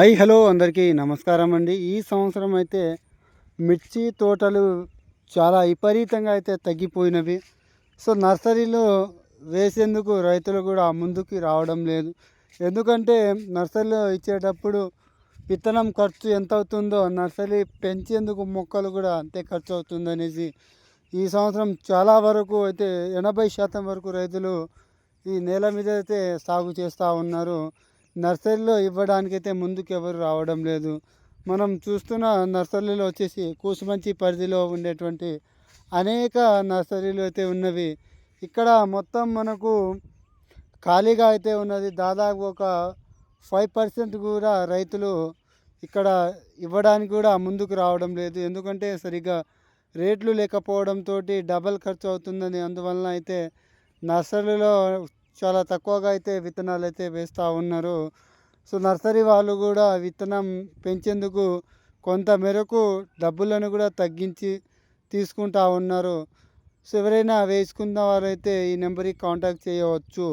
Hi hello అందరికీ నమస్కారం అండి. ఈ సంవత్సరం అయితే మిర్చి తోటలు చాలా విపరీతంగా అయితే తగ్గిపోయినవి. సో నర్సరీలో వేసేందుకు రైతులు కూడా ముందుకు రావడం లేదు. ఎందుకంటే నర్సరీలో ఇచ్చేటప్పుడు విత్తనం ఖర్చు ఎంత అవుతుందో నర్సరీ పెంచేందుకు మొక్కలు కూడా అంతే ఖర్చు అవుతుందనేసి ఈ సంవత్సరం చాలా వరకు అయితే ఎనభై శాతం వరకు రైతులు ఈ నేల మీద అయితే సాగు చేస్తూ ఉన్నారు. నర్సరీలో ఇవ్వడానికైతే ముందుకు ఎవరు రావడం లేదు. మనం చూస్తున్న నర్సరీలో వచ్చేసి కూసుమంచి పరిధిలో ఉండేటువంటి అనేక నర్సరీలు అయితే ఉన్నవి. ఇక్కడ మొత్తం మనకు ఖాళీగా అయితే ఉన్నది. దాదాపు ఒక ఫైవ్ పర్సెంట్ కూడా రైతులు ఇక్కడ ఇవ్వడానికి కూడా ముందుకు రావడం లేదు. ఎందుకంటే సరిగ్గా రేట్లు లేకపోవడంతో డబల్ ఖర్చు అవుతుందని అందువలన అయితే నర్సరీలో చాలా తక్కువగా అయితే విత్తనాలు అయితే వేస్తూ ఉన్నారు. సో నర్సరీ వాళ్ళు కూడా విత్తనం పెంచేందుకు కొంత మేరకు డబ్బులను కూడా తగ్గించి తీసుకుంటా ఉన్నారు. సో ఎవరైనా వేసుకున్న వారైతే ఈ నెంబర్కి కాంటాక్ట్ చేయవచ్చు.